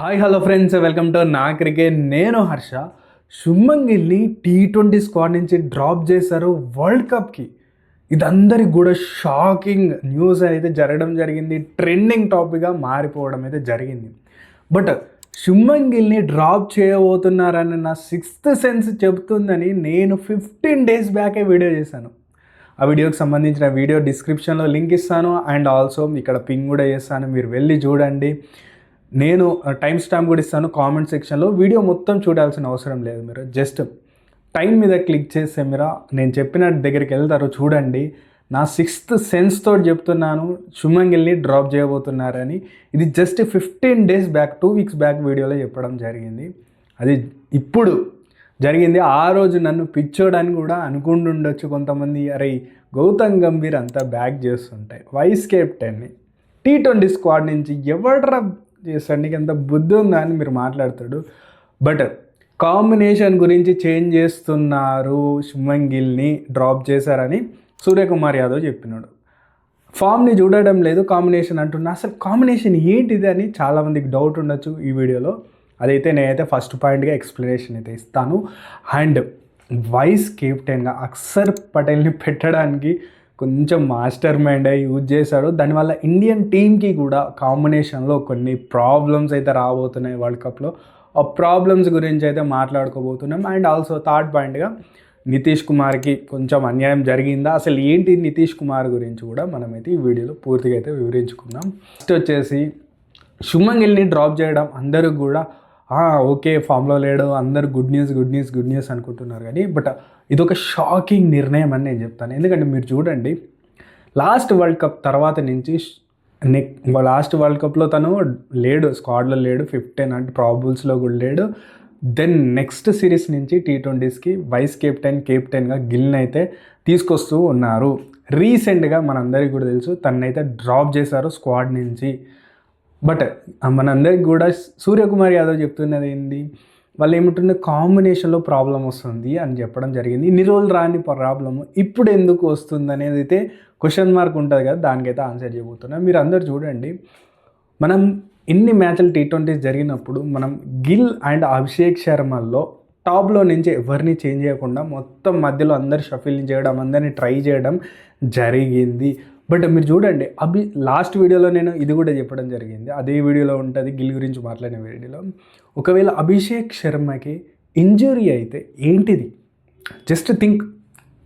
Hi hello friends welcome to నా cricket నేను హర్ష. శుభ్మన్ గిల్ని టీ ట్వంటీ స్క్వాడ్ నుంచి డ్రాప్ చేశారు వరల్డ్ కప్కి ఇది అందరికి కూడా షాకింగ్ న్యూస్ అయితే జరగడం జరిగింది. ట్రెండింగ్ టాపిక్గా మారిపోవడం అయితే జరిగింది. బట్ శుభ్మన్ గిల్ని డ్రాప్ చేయబోతున్నారని నా సిక్స్త్ సెన్స్ చెబుతుందని నేను ఫిఫ్టీన్ డేస్ బ్యాకే వీడియో చేశాను. ఆ వీడియోకి సంబంధించిన వీడియో డిస్క్రిప్షన్లో లింక్ ఇస్తాను. అండ్ ఆల్సో ఇక్కడ పింగ్ కూడా చేస్తాను. మీరు వెళ్ళి చూడండి. నేను టైం స్టాంప్ కూడా ఇస్తాను కామెంట్ సెక్షన్లో వీడియో మొత్తం చూడాల్సిన అవసరం లేదు మీరు. జస్ట్ టైం మీద క్లిక్ చేస్తే మీరు నేను చెప్పిన దగ్గరికి వెళ్తారు చూడండి. నా సిక్స్త్ సెన్స్ తోటి చెప్తున్నాను. శుభంగిల్ని డ్రాప్ చేయబోతున్నారని. ఇది just fifteen days back two weeks back వీడియోలో చెప్పడం జరిగింది. అది ఇప్పుడు జరిగింది. ఆ రోజు నన్ను పిచ్చోడని కూడా అనుకుంటుండొచ్చు కొంతమంది. అరే గౌతమ్ గంభీర్ అంతా బ్యాక్ చేస్తుంటాయి వైస్ కెప్టెన్ని టీ ట్వంటీ స్క్వాడ్ నుంచి ఎవడ్రా చేస్తాడు నీకు ఎంత బుద్ధి ఉందా అని మీరు మాట్లాడతాడు. బట్ కాంబినేషన్ గురించి చేంజ్ చేస్తున్నారు శుభన్ గిల్ని డ్రాప్ చేశారని సూర్యకుమార్ యాదవ్ చెప్పినాడు. ఫామ్ని చూడడం లేదు కాంబినేషన్ అంటున్నా. అసలు కాంబినేషన్ ఏంటిది అని చాలామందికి డౌట్ ఉండొచ్చు ఈ వీడియోలో. అదైతే నేనైతే ఫస్ట్ పాయింట్గా ఎక్స్ప్లెనేషన్ అయితే ఇస్తాను. అండ్ వైస్ కెప్టెన్గా అక్సర్ పటేల్ని పెట్టడానికి కొంచెం మాస్టర్ మైండ్ యూజ్ చేశాడు. దానివల్ల ఇండియన్ టీంకి కూడా కాంబినేషన్లో కొన్ని ప్రాబ్లమ్స్ అయితే రాబోతున్నాయి వరల్డ్ కప్లో. ఆ ప్రాబ్లమ్స్ గురించి అయితే మాట్లాడుకోబోతున్నాం. అండ్ ఆల్సో థర్డ్ పాయింట్గా నితీష్ కుమార్కి కొంచెం అన్యాయం జరిగిందా? అసలు ఏంటి నితీష్ కుమార్ గురించి కూడా మనమైతే ఈ వీడియోలో పూర్తిగా అయితే వివరించుకుందాం. ఫస్ట్ వచ్చేసి శుభన్ గిల్ని డ్రాప్ చేయడం అందరికి కూడా ఓకే ఫామ్లో లేడు అందరు good news good news good news అనుకుంటున్నారు కానీ బట్ ఇదొక షాకింగ్ నిర్ణయం అని నేను చెప్తాను. ఎందుకంటే మీరు చూడండి లాస్ట్ వరల్డ్ కప్ తర్వాత నుంచి నెక్ లాస్ట్ వరల్డ్ కప్లో తను లేడు స్క్వాడ్లో లేడు ఫిఫ్టీన్ అంటే ప్రాబుల్స్లో కూడా లేడు. దెన్ నెక్స్ట్ సిరీస్ నుంచి టీ ట్వంటీస్కి వైస్ కెప్టెన్ కెప్టెన్గా గిల్ని అయితే తీసుకొస్తూ ఉన్నారు. రీసెంట్గా మనందరికీ కూడా తెలుసు తనైతే డ్రాప్ చేశారు స్క్వాడ్ నుంచి. బట్ మనందరికి కూడా సూర్యకుమార్ యాదవ్ చెప్తున్నది ఏంటి వాళ్ళు ఏమిటంటే కాంబినేషన్లో ప్రాబ్లం వస్తుంది అని చెప్పడం జరిగింది. ఇన్ని రోజులు రాని ప్రాబ్లమ్ ఇప్పుడు ఎందుకు వస్తుంది అనేది అయితే క్వశ్చన్ మార్క్ ఉంటుంది కదా దానికైతే ఆన్సర్ చేయబోతున్నాం. మీరు అందరు చూడండి. మనం ఎన్ని మ్యాచ్లు టీ ట్వంటీస్ జరిగినప్పుడు మనం గిల్ అండ్ అభిషేక్ శర్మల్లో టాప్లో నుంచి ఎవరిని చేంజ్ చేయకుండా మొత్తం మధ్యలో అందరు షఫిల్ చేయడం అందరినీ ట్రై చేయడం జరిగింది. బట్ మీరు చూడండి అభి లాస్ట్ వీడియోలో నేను ఇది కూడా చెప్పడం జరిగింది. అదే వీడియోలో ఉంటుంది గిల్ గురించి మాట్లాడిన వీడియోలో. ఒకవేళ అభిషేక్ శర్మకి ఇంజురీ అయితే ఏంటిది? జస్ట్ థింక్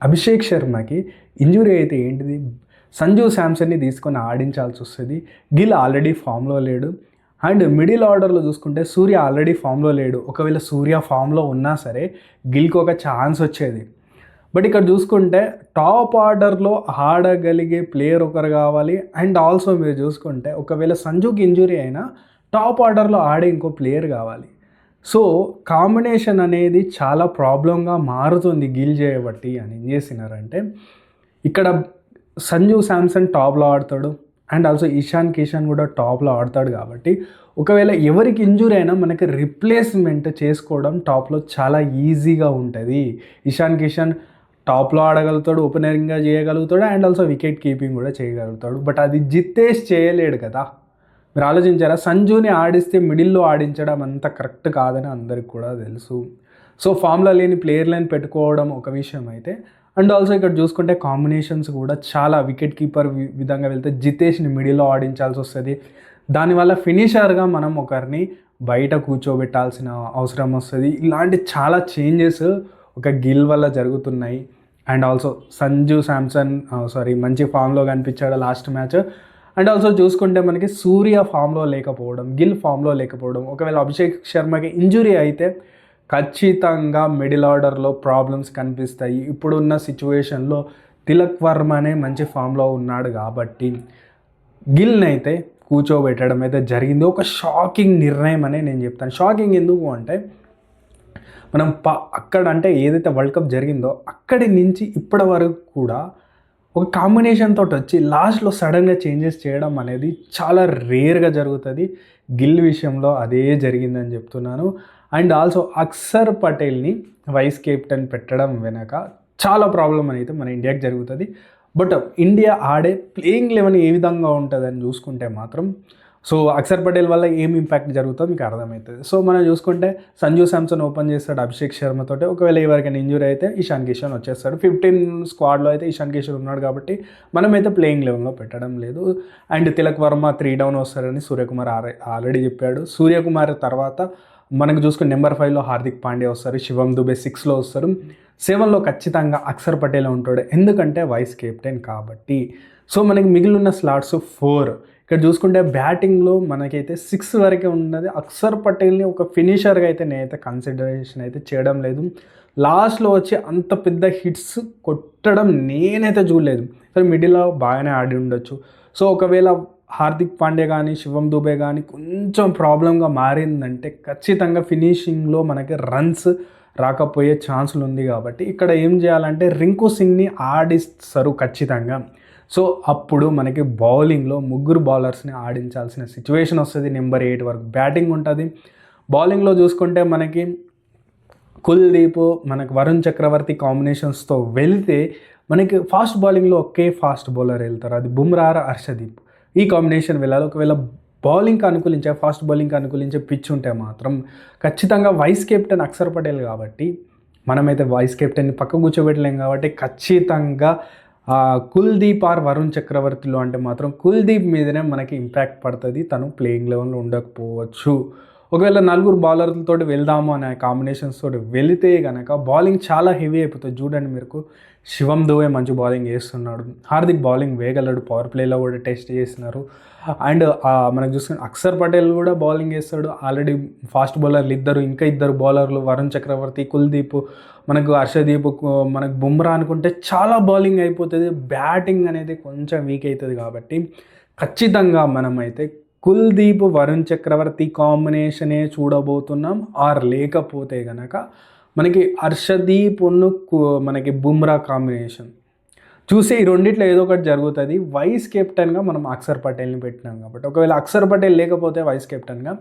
అభిషేక్ శర్మకి ఇంజురీ అయితే ఏంటిది? సంజు శాంసన్ని తీసుకొని ఆడించాల్సి వస్తుంది. గిల్ ఆల్రెడీ ఫామ్లో లేడు. అండ్ మిడిల్ ఆర్డర్లో చూసుకుంటే సూర్య ఆల్రెడీ ఫామ్లో లేడు. ఒకవేళ సూర్య ఫామ్లో ఉన్నా సరే గిల్కి ఒక ఛాన్స్ వచ్చేది. బట్ ఇక్కడ చూసుకుంటే టాప్ ఆర్డర్లో ఆడగలిగే ప్లేయర్ ఒకరు కావాలి. అండ్ ఆల్సో మీరు చూసుకుంటే ఒకవేళ సంజుకి ఇంజురీ అయినా టాప్ ఆర్డర్లో ఆడే ఇంకో ప్లేయర్ కావాలి. సో కాంబినేషన్ అనేది చాలా ప్రాబ్లంగా మారుతుంది గిల్ చేయబట్టి అని ఏం చేసినారంటే ఇక్కడ సంజు శాంసన్ టాప్లో ఆడతాడు. అండ్ ఆల్సో ఇషాన్ కిషాన్ కూడా టాప్లో ఆడతాడు కాబట్టి ఒకవేళ ఎవరికి ఇంజురీ అయినా మనకి రిప్లేస్మెంట్ చేసుకోవడం టాప్లో చాలా ఈజీగా ఉంటుంది. ఇషాన్ కిషాన్ టాప్లో ఆడగలుగుతాడు ఓపెనరింగ్గా చేయగలుగుతాడు అండ్ ఆల్సో వికెట్ కీపింగ్ కూడా చేయగలుగుతాడు. బట్ అది జిత్తేష్ చేయలేడు కదా. మీరు ఆలోచించారా? సంజుని ఆడిస్తే మిడిల్లో ఆడించడం అంత కరెక్ట్ కాదని అందరికి కూడా తెలుసు. సో ఫామ్లో లేని ప్లేయర్లను పెట్టుకోవడం ఒక విషయం అయితే. అండ్ ఆల్సో ఇక్కడ చూసుకుంటే కాంబినేషన్స్ కూడా చాలా వికెట్ కీపర్ విధంగా వెళ్తే జితేష్ని మిడిల్లో ఆడించాల్సి వస్తుంది. దానివల్ల ఫినిషర్గా మనం ఒకరిని బయట కూర్చోబెట్టాల్సిన అవసరం వస్తుంది. ఇలాంటి చాలా చేంజెస్ ఒక గిల్ వల్ల జరుగుతున్నాయి. And also Sanju Samson sorry మంచి ఫామ్లో కనిపించాడు లాస్ట్ మ్యాచ్. అండ్ ఆల్సో చూసుకుంటే మనకి సూర్య ఫామ్లో లేకపోవడం గిల్ ఫామ్లో లేకపోవడం ఒకవేళ అభిషేక్ శర్మకి ఇంజురీ అయితే ఖచ్చితంగా మిడిల్ ఆర్డర్లో ప్రాబ్లమ్స్ కనిపిస్తాయి. ఇప్పుడున్న సిచ్యువేషన్లో తిలక్ వర్మ అనే మంచి ఫామ్లో ఉన్నాడు కాబట్టి గిల్ని అయితే కూర్చోబెట్టడం అయితే జరిగింది. ఒక షాకింగ్ నిర్ణయం అనే నేను చెప్తాను. షాకింగ్ ఎందుకు అంటే మనం ప అక్కడ అంటే ఏదైతే వరల్డ్ కప్ జరిగిందో అక్కడి నుంచి ఇప్పటి వరకు కూడా ఒక కాంబినేషన్ తోటి వచ్చి లాస్ట్లో సడన్గా చేంజెస్ చేయడం అనేది చాలా రేర్గా జరుగుతుంది. గిల్ విషయంలో అదే జరిగిందని చెప్తున్నాను. అండ్ ఆల్సో అక్సర్ పటేల్ని వైస్ కెప్టెన్ పెట్టడం వెనక చాలా ప్రాబ్లం అనేది మన ఇండియాకి జరుగుతుంది. బట్ ఇండియా ఆడే ప్లేయింగ్ లెవెన్ ఏ విధంగా ఉంటుందని చూసుకుంటే మాత్రం సో అక్షర్ పటేల్ వల్ల ఏం ఇంపాక్ట్ జరుగుతుందో మీకు అర్థమవుతుంది. సో మనం చూసుకుంటే సంజు శాంసన్ ఓపెన్ చేస్తాడు అభిషేక్ శర్మతో ఒకవేళ ఎవరికైనా ఇంజురీ అయితే ఇషాన్ కిషన్ వచ్చేస్తాడు. ఫిఫ్టీన్ స్క్వాడ్లో అయితే ఇషాన్ కిషన్ ఉన్నాడు కాబట్టి మనమైతే ప్లేయింగ్ లెవెల్లో పెట్టడం లేదు. And Tilak Varma three down వస్తారని సూర్యకుమార్ ఆల్రెడీ చెప్పాడు. సూర్యకుమార్ తర్వాత మనకు చూసుకుని నెంబర్ ఫైవ్లో హార్దిక్ పాండే వస్తారు. శివం దుబే సిక్స్లో వస్తారు. సెవెన్లో ఖచ్చితంగా అక్షర్ పటేల్ ఉంటాడు. ఎందుకంటే వైస్ కెప్టెన్ కాబట్టి. సో మనకి మిగిలిన స్లాట్స్ ఫోర్ ఇక్కడ చూసుకుంటే బ్యాటింగ్లో మనకైతే సిక్స్ వరకే ఉన్నది. అక్సర్ పటేల్ని ఒక ఫినిషర్గా అయితే నేనైతే కన్సిడరేషన్ అయితే చేయడం లేదు. లాస్ట్లో వచ్చి అంత పెద్ద హిట్స్ కొట్టడం నేనైతే చూడలేదు. సరే మిడిల్లో బాగానే ఆడి ఉండొచ్చు. సో ఒకవేళ హార్దిక్ పాండే కానీ శివం దుబే కానీ కొంచెం ప్రాబ్లంగా మారిందంటే ఖచ్చితంగా ఫినిషింగ్లో మనకి రన్స్ రాకపోయే ఛాన్సులు ఉంది కాబట్టి ఇక్కడ ఏం చేయాలంటే రింకు సింగ్ని ఆడిస్తారు ఖచ్చితంగా. సో అప్పుడు మనకి బౌలింగ్లో ముగ్గురు బౌలర్స్ని ఆడించాల్సిన సిచ్యువేషన్ వస్తుంది నెంబర్ ఎయిట్ వరకు. బ్యాటింగ్ ఉంటుంది. బౌలింగ్లో చూసుకుంటే మనకి కుల్దీప్ మనకు వరుణ్ చక్రవర్తి కాంబినేషన్స్తో వెళ్తే మనకి ఫాస్ట్ బౌలింగ్లో ఒకే ఫాస్ట్ బౌలర్ వెళ్తారు. అది బుమ్రార్ హర్షదీప్. ఈ కాంబినేషన్ వెళ్ళాలి. ఒకవేళ బౌలింగ్కి అనుకూలించే ఫాస్ట్ బౌలింగ్కి అనుకూలించే పిచ్ ఉంటే మాత్రం ఖచ్చితంగా వైస్ కెప్టెన్ అక్షర్ పటేల్ కాబట్టి మనమైతే వైస్ కెప్టెన్ని పక్క కూర్చోబెట్టలేం కాబట్టి ఖచ్చితంగా కుల్దీప్ ఆర్ వరుణ్ చక్రవర్తిలో అంటే మాత్రం కుల్దీప్ మీదనే మనకి ఇంపాక్ట్ పడుతుంది. తను ప్లేయింగ్ లెవెల్లో ఉండకపోవచ్చు. ఒకవేళ నలుగురు బౌలర్లతో వెళ్దాము అనే కాంబినేషన్స్ తోటి వెళితే కనుక బౌలింగ్ చాలా హెవీ అయిపోతుంది. చూడండి మీరు శివం దువే మంచి బౌలింగ్ చేస్తున్నాడు. హార్దిక్ బౌలింగ్ వేయగలడు పవర్ ప్లేలో కూడా టెస్ట్ చేసినారు. అండ్ మనకు చూసుకుని అక్షర్ పటేల్ కూడా బౌలింగ్ వేస్తాడు ఆల్రెడీ ఫాస్ట్ బౌలర్లు ఇద్దరు ఇంకా ఇద్దరు బౌలర్లు వరుణ్ చక్రవర్తి కుల్దీప్ మనకు హర్షదీప్ మనకు బుమ్రా అనుకుంటే చాలా బౌలింగ్ అయిపోతుంది. బ్యాటింగ్ అనేది కొంచెం వీక్ అవుతుంది కాబట్టి ఖచ్చితంగా మనమైతే కుల్దీప్ వరుణ్ చక్రవర్తి కాంబినేషనే చూడబోతున్నాం. ఆర్ లేకపోతే కనుక మనకి హర్షదీప్ మనకి బుమ్రా కాంబినేషన్ చూసే ఈ రెండిట్లో ఏదో ఒకటి జరుగుతుంది. వైస్ కెప్టెన్గా మనం అక్షర్ పటేల్ని పెట్టినాం కాబట్టి. ఒకవేళ అక్షర్ పటేల్ లేకపోతే వైస్ కెప్టెన్గా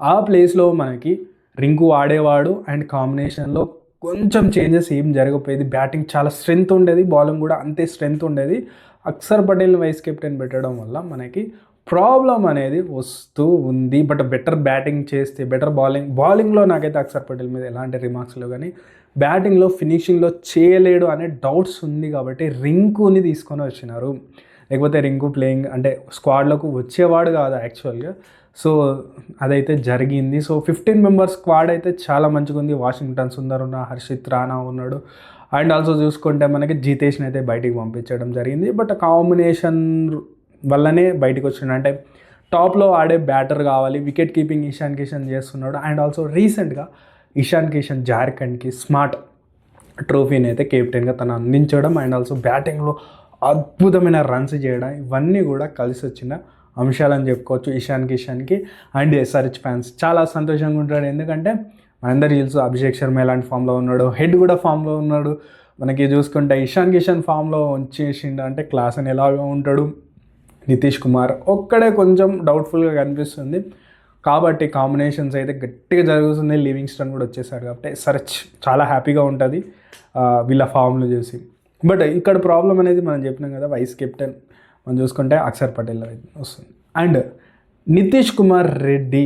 ఆ ప్లేస్లో మనకి రింకు ఆడేవాడు అండ్ కాంబినేషన్లో కొంచెం చేంజెస్ ఏం జరగపోయేది బ్యాటింగ్ చాలా స్ట్రెంత్ ఉండేది బౌలింగ్ కూడా అంతే స్ట్రెంత్ ఉండేది. అక్షర్ పటేల్ని వైస్ కెప్టెన్ పెట్టడం వల్ల మనకి ప్రాబ్లం అనేది వస్తూ ఉంది బట్ బెటర్ బ్యాటింగ్ చేస్తే బెటర్ బౌలింగ్ బౌలింగ్లో నాకైతే అక్షర్ పటేల్ మీద ఎలాంటి రిమార్క్స్ లేవు కానీ బ్యాటింగ్లో ఫినిషింగ్లో చేయలేడు అనే డౌట్స్ ఉంది కాబట్టి రింకుని తీసుకొని వచ్చినారు. లేకపోతే రింకు ప్లేయింగ్ అంటే స్క్వాడ్లకు వచ్చేవాడు కాదు యాక్చువల్గా. సో అదైతే జరిగింది. సో ఫిఫ్టీన్ మెంబర్స్ స్క్వాడ్ అయితే చాలా మంచిగా ఉంది. వాషింగ్టన్ సుందర్ ఉన్న హర్షిత్ రానా ఉన్నాడు. అండ్ ఆల్సో చూసుకుంటే మనకి జీతేష్ని అయితే బయటికి పంపించడం జరిగింది. బట్ కాంబినేషన్ వల్లనే బయటకు వచ్చిండు. అంటే టాప్లో ఆడే బ్యాటర్ కావాలి వికెట్ కీపింగ్ ఇషాన్ కిషన్ చేస్తున్నాడు. అండ్ ఆల్సో రీసెంట్గా ఇషాన్ కిషన్ జార్ఖండ్కి స్మార్ట్ ట్రోఫీని అయితే కెప్టెన్గా తను అందించడం అండ్ ఆల్సో బ్యాటింగ్లో అద్భుతమైన రన్స్ చేయడం ఇవన్నీ కూడా కలిసి వచ్చిన అంశాలని చెప్పుకోవచ్చు ఇషాన్ కిషన్కి అండ్ ఎస్ఆర్హెచ్ ఫ్యాన్స్. చాలా సంతోషంగా ఉంటాడు. ఎందుకంటే మనందరూ తెలుసు అభిషేక్ శర్మ ఎలాంటి ఫామ్లో ఉన్నాడు హెడ్ కూడా ఫామ్లో ఉన్నాడు. మనకి చూసుకుంటే ఇషాన్ కిషన్ ఫామ్లో వచ్చేసిండు. అంటే క్లాస్ అని ఎలాగో ఉంటాడు. నితీష్ కుమార్ ఒక్కడే కొంచెం డౌట్ఫుల్గా కనిపిస్తుంది. కాబట్టి కాంబినేషన్స్ అయితే గట్టిగా జరుగుతుంది. లివింగ్ స్టన్ కూడా వచ్చేసారు కాబట్టి సర్చ్ చాలా హ్యాపీగా ఉంటుంది. వీళ్ళ ఫామ్లో చూసి. బట్ ఇక్కడ ప్రాబ్లం అనేది మనం చెప్పినాం కదా వైస్ కెప్టెన్ మనం చూసుకుంటే అక్షర్ పటేల్ వస్తుంది. అండ్ నితీష్ కుమార్ రెడ్డి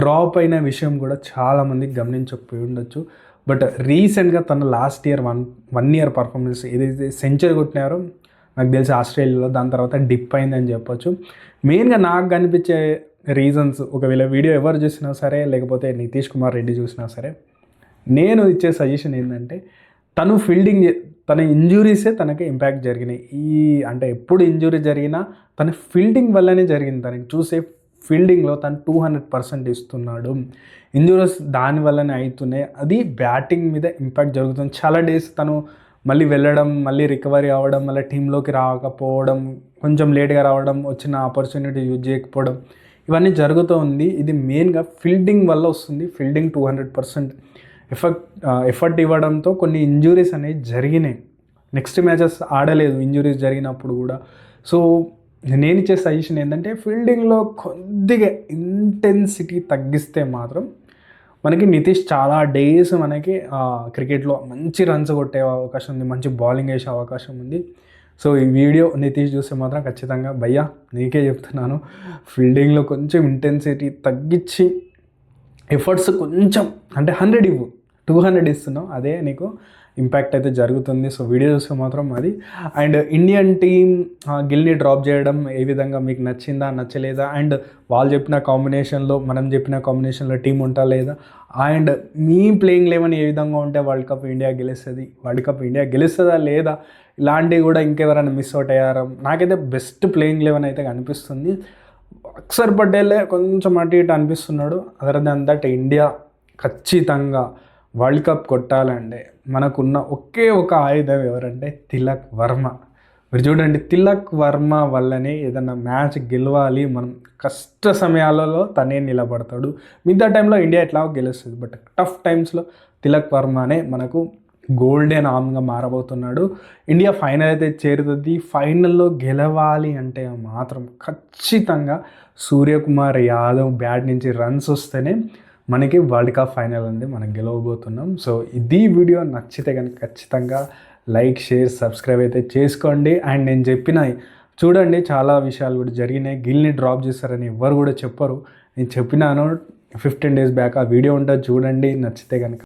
డ్రాప్ అయిన విషయం కూడా చాలామంది గమనించకపోయి ఉండొచ్చు. బట్ రీసెంట్గా తన last year one one year performance ఏదైతే సెంచరీ కొట్టినారో నాకు తెలిసి ఆస్ట్రేలియాలో దాని తర్వాత డిప్ అయిందని చెప్పొచ్చు. మెయిన్గా నాకు కనిపించే రీజన్స్ ఒకవేళ వీడియో ఎవరు చూసినా సరే లేకపోతే నితీష్ కుమార్ రెడ్డి చూసినా సరే నేను ఇచ్చే సజెషన్ ఏంటంటే తను ఫీల్డింగ్ తన ఇంజురీసే తనకి ఇంపాక్ట్ జరిగినాయి. ఈ అంటే ఎప్పుడు ఇంజురీ జరిగినా తన ఫీల్డింగ్ వల్లనే జరిగింది. తనకి చూసే ఫీల్డింగ్లో తను టూ హండ్రెడ్ పర్సెంట్ ఇస్తున్నాడు. ఇంజురీస్ దాని వల్లనే అవుతున్నాయి. అది బ్యాటింగ్ మీద ఇంపాక్ట్ జరుగుతుంది. చాలా డేస్ తను మళ్ళీ వెళ్ళడం మళ్ళీ రికవరీ అవ్వడం మళ్ళీ టీంలోకి రాకపోవడం కొంచెం లేట్గా రావడం వచ్చిన ఆపర్చునిటీ యూజ్ చేయకపోవడం ఇవన్నీ జరుగుతూ ఉంది. ఇది మెయిన్గా ఫీల్డింగ్ వల్ల వస్తుంది. Fielding two hundred percent effect effort ఇవ్వడంతో కొన్ని ఇంజురీస్ అనేవి జరిగినాయి. నెక్స్ట్ మ్యాచెస్ ఆడలేదు ఇంజురీస్ జరిగినప్పుడు కూడా. సో నేను ఇచ్చే సజెషన్ ఏంటంటే ఫీల్డింగ్లో కొద్దిగా ఇంటెన్సిటీ తగ్గిస్తే మాత్రం మనకి నితీష్ చాలా డేస్ మనకి క్రికెట్లో మంచి రన్స్ కొట్టే అవకాశం ఉంది మంచి బౌలింగ్ వేసే అవకాశం ఉంది. సో ఈ వీడియో నితీష్ చూస్తే మాత్రం ఖచ్చితంగా భయ్యా నీకే చెప్తున్నాను. ఫీల్డింగ్లో కొంచెం ఇంటెన్సిటీ తగ్గించి ఎఫర్ట్స్ కొంచెం అంటే హండ్రెడ్ ఇవ్వు టూ హండ్రెడ్ ఇస్తున్నావు అదే నీకు ఇంపాక్ట్ అయితే జరుగుతుంది. సో వీడియో చూస్తే మాత్రం అది. అండ్ ఇండియన్ టీమ్ గిల్ని డ్రాప్ చేయడం ఏ విధంగా మీకు నచ్చిందా నచ్చలేదా? అండ్ వాళ్ళు చెప్పిన కాంబినేషన్లో మనం చెప్పిన కాంబినేషన్లో టీం ఉంటా లేదా? అండ్ మీ ప్లేయింగ్ లెవెన్ ఏ విధంగా ఉంటే వరల్డ్ కప్ ఇండియా గెలుస్తుంది? వరల్డ్ కప్ ఇండియా గెలుస్తుందా లేదా? ఇలాంటివి కూడా ఇంకెవరైనా మిస్ అవుట్ అయ్యారా? నాకైతే బెస్ట్ ప్లేయింగ్ లెవెన్ అయితే కనిపిస్తుంది. అక్సర్ పటేలే కొంచెం అటు ఇటు అనిపిస్తున్నాడు. అదర్ దాన్ దట్ ఇండియా ఖచ్చితంగా వరల్డ్ కప్ కొట్టాలంటే మనకున్న ఒకే ఒక ఆయుధం ఎవరంటే తిలక్ వర్మ. మీరు చూడండి తిలక్ వర్మ వల్లనే ఏదైనా మ్యాచ్ గెలవాలి. మనం కష్ట సమయాలలో తనే నిలబడతాడు. మిగతా టైంలో ఇండియా ఎట్లా గెలుస్తుంది. బట్ టఫ్ టైమ్స్లో తిలక్ వర్మనే మనకు గోల్డెన్ ఆమ్గా మారబోతున్నాడు. ఇండియా ఫైనల్ అయితే చేరుతుంది. ఫైనల్లో గెలవాలి అంటే మాత్రం ఖచ్చితంగా సూర్యకుమార్ యాదవ్ బ్యాట్ నుంచి రన్స్ వస్తేనే మనకి వరల్డ్ కప్ ఫైనల్ ఉంది మనం గెలవబోతున్నాం. సో ఇది వీడియో నచ్చితే కనుక ఖచ్చితంగా లైక్ షేర్ సబ్స్క్రైబ్ అయితే చేసుకోండి. అండ్ నేను చెప్పిన చూడండి చాలా విషయాలు కూడా జరిగినాయి. గిల్ని డ్రాప్ చేస్తారని ఎవరు కూడా చెప్పరు. నేను చెప్పినాను ఫిఫ్టీన్ డేస్ బ్యాక్ ఆ వీడియో ఉంటుంది చూడండి నచ్చితే కనుక